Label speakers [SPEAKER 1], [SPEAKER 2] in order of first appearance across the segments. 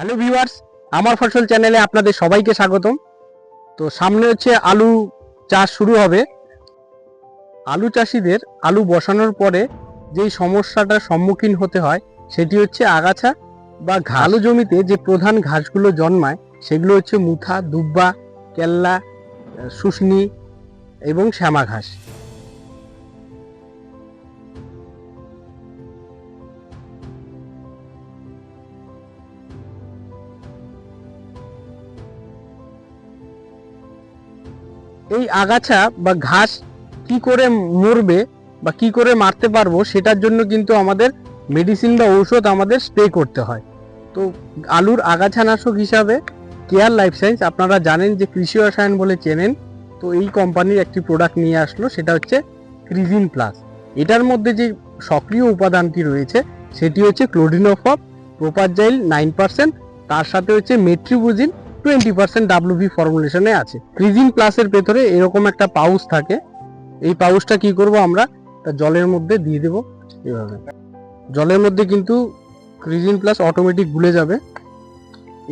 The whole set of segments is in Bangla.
[SPEAKER 1] হ্যালো ভিউয়ার্স আমার ফসল চ্যানেলে আপনাদের সবাইকে স্বাগতম। তো সামনে হচ্ছে আলু চাষ শুরু হবে। আলু চাষিদের আলু বসানোর পরে যেই সমস্যাটার সম্মুখীন হতে হয় সেটি হচ্ছে আগাছা বা ঘা- আলু জমিতে যে প্রধান ঘাসগুলো জন্মায় সেগুলো হচ্ছে মুথা দুব্বা কেল্লা শুষ্নি এবং শ্যামা ঘাস এই আগাছা বা ঘাস কি করে মরবে বা কি করে মারতে পারব সেটার জন্য কিন্তু আমাদের মেডিসিন বা ঔষধ আমাদের স্প্রে করতে হয়। তো আলুর আগাছানাশক হিসাবে কেয়ার লাইফ সায়েন্স আপনারা জানেন যে কৃষি রসায়ন বলে চেনেন, তো এই কোম্পানির একটি প্রোডাক্ট নিয়ে আসলো, সেটা হচ্ছে ক্রিজিন প্লাস এটার মধ্যে যে সক্রিয় উপাদানটি রয়েছে, সেটি হচ্ছে ক্লোডিনোফপ প্রোপারজাইল নাইন পার্সেন্ট তার সাথে হচ্ছে মেট্রিবুজিন টোয়েন্টি পার্সেন্ট ডাব্লিউভি ফর্মুলেশনে আছে। ক্রিজিন প্লাসের ভেতরে এরকম একটা পাউচ থাকে। এই পাউচটা কি করব আমরা? তা জলের মধ্যে দিয়ে দেব এভাবে। জলের মধ্যে কিন্তু ক্রিজিন প্লাস অটোমেটিক গুলে যাবে।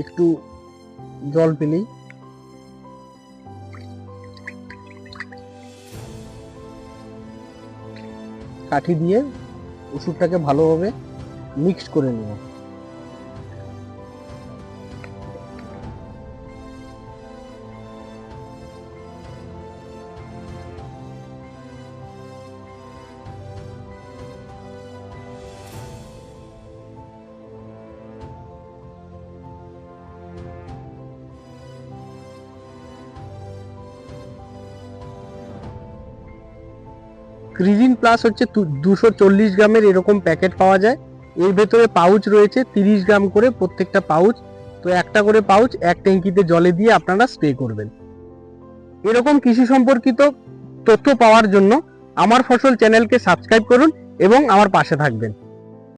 [SPEAKER 1] একটু জল পেলেই। কাঠি দিয়ে ওষুধটাকে ভালোভাবে মিক্স করে নেব। ক্রিজিন প্লাস হচ্ছে দুশো চল্লিশ গ্রামের এরকম প্যাকেট পাওয়া যায়। এর ভেতরে পাউচ রয়েছে, তিরিশ গ্রাম করে প্রত্যেকটা পাউচ তো একটা করে পাউচ এক ট্যাঙ্কিতে জলে দিয়ে আপনারা স্প্রে করবেন। এরকম কৃষি সম্পর্কিত তথ্য পাওয়ার জন্য আমার ফসল চ্যানেলকে সাবস্ক্রাইব করুন এবং আমার পাশে থাকবেন।